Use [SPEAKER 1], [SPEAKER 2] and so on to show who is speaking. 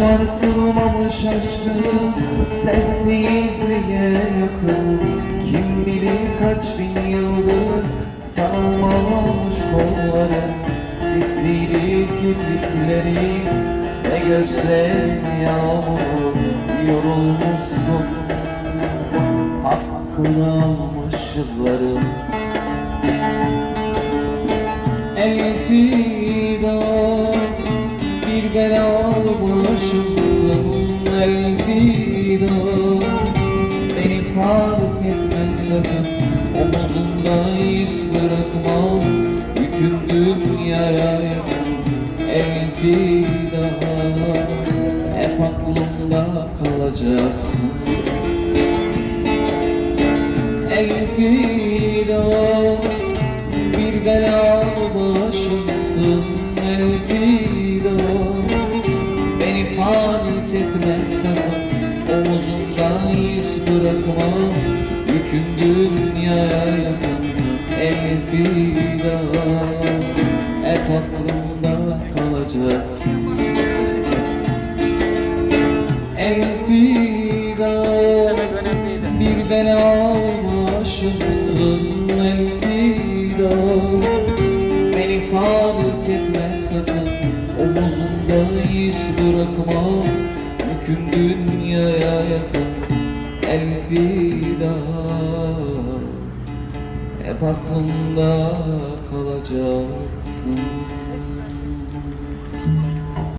[SPEAKER 1] Artılmamış aşkın sessizliğe yakın. Kim bilir kaç bin yıldır sarılmamış kolları. Sisleri kirpikleri ve gözlerin yağmuru. Yorulmuşsun hakkını almış yıllarım bir belalı başımsın El fidan beni fark etmez sakın Omuzunda iz bırakmam. Yüküm dünyaya yakın El fidan hep aklımda kalacaksın. El fidan bir belalı başımsın El fidan Beni fark etmez sakın Omuzumda iz bırakma Yüküm dünyaya yakın El fidan Hep aklımda kalacaksın El fidan bir bela başımsın El fidan Omuzumda iz bırakma Yüküm dünyaya yakın El fidan Hep aklımda kalacaksın